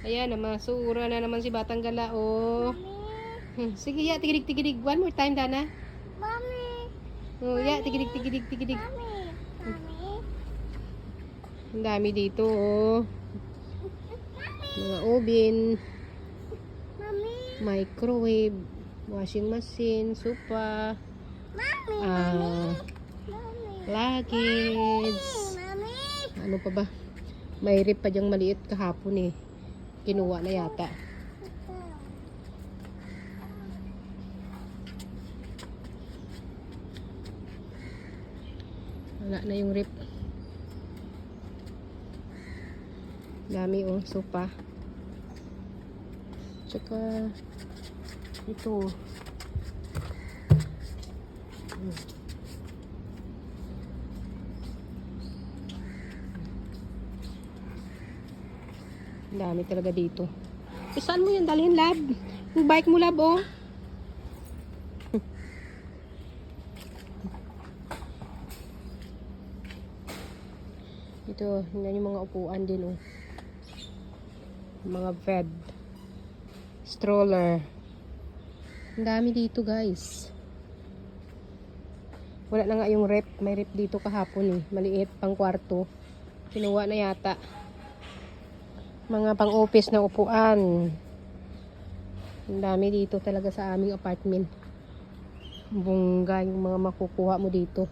Ayan, namasura na naman si Batang Gala, oh. Mami. Hmm, Sige, ya, tigidig, tigidig. One more time, Dana. Mami. Oh, ya, tigidig, tigidig, tigidig. Mami. Mami. Ang dami dito, oh. Mga oven, Mami. microwave, washing machine, sopa, Mami. ah, Mami. luggage. Mami. Ano pa ba? May rip pa dyang maliit kahapon eh. Kinuha na yata. Wala na yung rip. Dami oh, sopa. Tsaka ito. Hmm. Dami talaga dito. Eh, saan mo yan dalhin, lab? Yung bike mo, lab, oh. Ito, yan yung mga upuan din, oh. Mga bed. Stroller. Ang dami dito, guys. Wala na nga yung rep. May rep dito kahapon, eh. Maliit, pang kwarto. Kinuha na yata mga pang-office na upuan. Ang dami dito talaga sa aming apartment. Bungga yung mga makukuha mo dito.